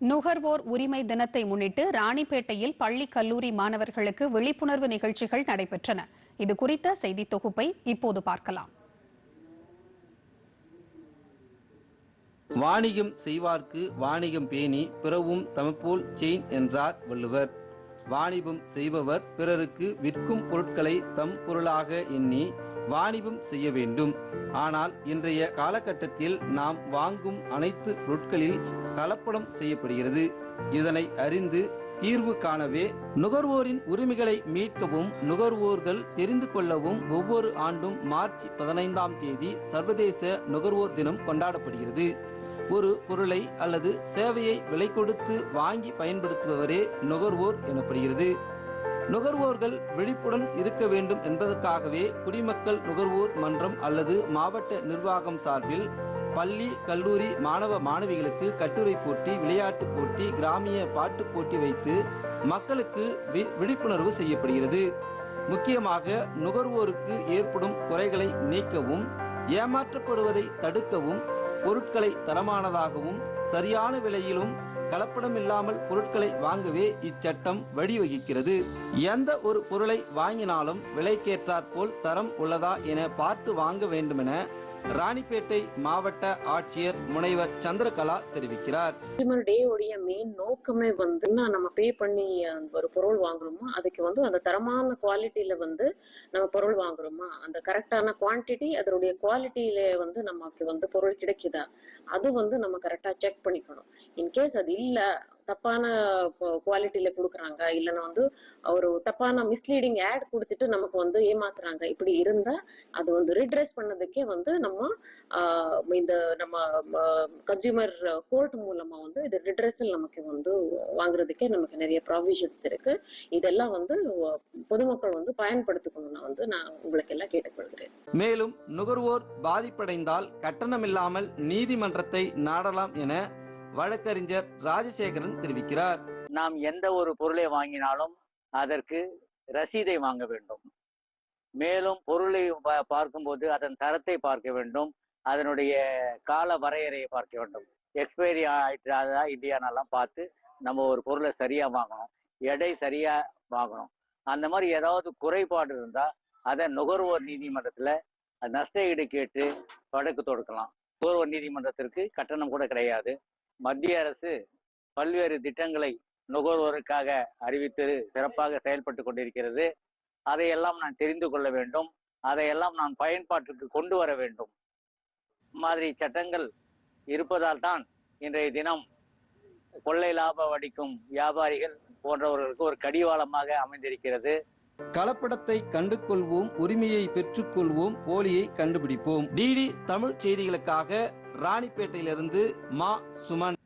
நுகர்வோர் உரிமை தினத்தை முன்னிட்டு ராணிப்பேட்டையில் பள்ளி கல்லூரி மாணவர்களுக்கு விழிப்புணர்வு நிகழ்ச்சிகள் நடைபெற்றன. இது குறித்த செய்தி தொகுப்பை இப்போது பார்க்கலாம். வாணிகம் செய்வார்க்கு வாணிகம் பேணி பிறவும் தமப்போல் செயின் என்றார் வள்ளுவர். வாணிபம் செய்பவர் பிறருக்கு விற்கும் பொருட்களை தம் பொருளாக எண்ணி வாணிபம் செய்ய வேண்டும். ஆனால் இன்றைய காலகட்டத்தில் நாம் வாங்கும் அனைத்து பொருட்களில் கலப்படம் செய்யப்படுகிறது. இதனை அறிந்து தீர்வு காணவே நுகர்வோரின் உரிமைகளை மீட்கவும் நுகர்வோர்கள் தெரிந்து கொள்ளவும் ஒவ்வொரு ஆண்டும் மார்ச் பதினைந்தாம் தேதி சர்வதேச நுகர்வோர் தினம் கொண்டாடப்படுகிறது. ஒரு பொருளை அல்லது சேவையை விலை கொடுத்து வாங்கி பயன்படுத்துபவரே நுகர்வோர் எனப்படுகிறது. நுகர்வோர்கள் விழிப்புடன் இருக்க வேண்டும் என்பதற்காகவே குடிமக்கள் நுகர்வோர் மன்றம் அல்லது மாவட்ட நிர்வாகம் சார்பில் பள்ளி கல்லூரி மாணவ மாணவிகளுக்கு கட்டுரை போட்டி விளையாட்டு போட்டி கிராமிய பாட்டுப் போட்டி வைத்து மக்களுக்கு வி- விழிப்புணர்வு செய்யப்படுகிறது. முக்கியமாக நுகர்வோருக்கு ஏற்படும் குறைகளை நீக்கவும் ஏமாற்றப்படுவதை தடுக்கவும் பொருட்களை தரமானதாகவும் சரியான விலையிலும் கலப்படமில்லாமல் பொருட்களை வாங்கவே இச்சட்டம் வழிவகுக்கிறது. எந்த ஒரு பொருளை வாங்கினாலும் விலைக்கேற்றாற்போல் தரம் உள்ளதா என பார்த்து வாங்க வேண்டுமென ராணிப்பேட்டை மாவட்ட ஆட்சியர் முனைவர் சந்திரகலா தெரிவிக்கிறார். கன்சியூமர் டே உடைய மெயின் நோக்கமே வந்து என்ன நம்ம பே பண்ணி ஒரு பொருள் வாங்குறோமோ அதுக்கு வந்து அந்த தரமான குவாலிட்டியில வந்து நம்ம பொருள் வாங்குறோமா? அந்த கரெக்டான குவான்டிட்டி அதனுடைய குவாலிட்டியில வந்து நமக்கு வந்து பொருள் கிடைக்குதா? அது வந்து நம்ம கரெக்டா செக் பண்ணிக்கணும். இன்கேஸ் அது இல்ல தப்பான குவாலிட்டியில கொடுக்குறாங்க. இல்லைன்னா வந்து ஒரு தப்பான மிஸ்லீடிங் ஆட் கொடுத்துட்டு நமக்கு வந்து ஏமாத்துறாங்க. இப்படி இருந்தா அது வந்து ரிட்ரெஸ் பண்ணதுக்கே வந்து நம்ம இந்த நம்ம கன்சியூமர் கோர்ட் மூலமா வந்து இது ரிட்ரெஸல் நமக்கு வந்து வாங்குறதுக்கே நமக்கு நிறைய ப்ராவிஷன்ஸ் இருக்கு. இதெல்லாம் வந்து பொதுமக்கள் வந்து பயன்படுத்திக்கணும்னு வந்து நான் உங்களுக்கு எல்லாம் கேட்டுக்கொள்கிறேன். மேலும் நுகர்வோர் பாதிப்படைந்தால் கட்டணமில்லாமல் நீதிமன்றத்தை நாடலாம் என வழக்கறிஞர் ராஜசேகரன் தெரிவிக்கிறார். நாம் எந்த ஒரு பொருளை வாங்கினாலும் அதற்கு ரசீதை வாங்க வேண்டும். மேலும் பொருளை பார்க்கும்போது அதன் தரத்தை பார்க்க வேண்டும். அதனுடைய கால வரையறையை பார்க்க வேண்டும். எக்ஸ்பைரி ஆயிட்டாதா இல்லையானெல்லாம் பார்த்து நம்ம ஒரு பொருளை சரியா வாங்கணும். எடை சரியா வாங்கணும். அந்த மாதிரி ஏதாவது குறைபாடு இருந்தா அதை நுகர்வோர் நீதிமன்றத்துல நஷ்ட ஈடு கேட்டு வழக்கு தொடுக்கலாம். நுகர்வோர் நீதிமன்றத்திற்கு கட்டணம் கூட கிடையாது. மத்திய அரசு பல்வேறு திட்டங்களை நுகர்வோருக்காக அறிவித்து சிறப்பாக செயல்பட்டு கொண்டிருக்கிறது. அதையெல்லாம் நான் தெரிந்து கொள்ள வேண்டும். அதையெல்லாம் நான் பயன்பாட்டுக்கு கொண்டு வர வேண்டும். மாதிரி சட்டங்கள் இருப்பதால் தான் இன்றைய தினம் கொள்ளை லாபம் வடிக்கும் வியாபாரிகள் போன்றவர்களுக்கு ஒரு கடிவாளமாக அமைந்திருக்கிறது. கலப்படத்தை கண்டு கொள்வோம் உரிமையை பெற்றுக்கொள்வோம் போலியை கண்டுபிடிப்போம். டிடி தமிழ் செய்திகளுக்காக ராணிப்பேட்டையிலிருந்து மா சுமன்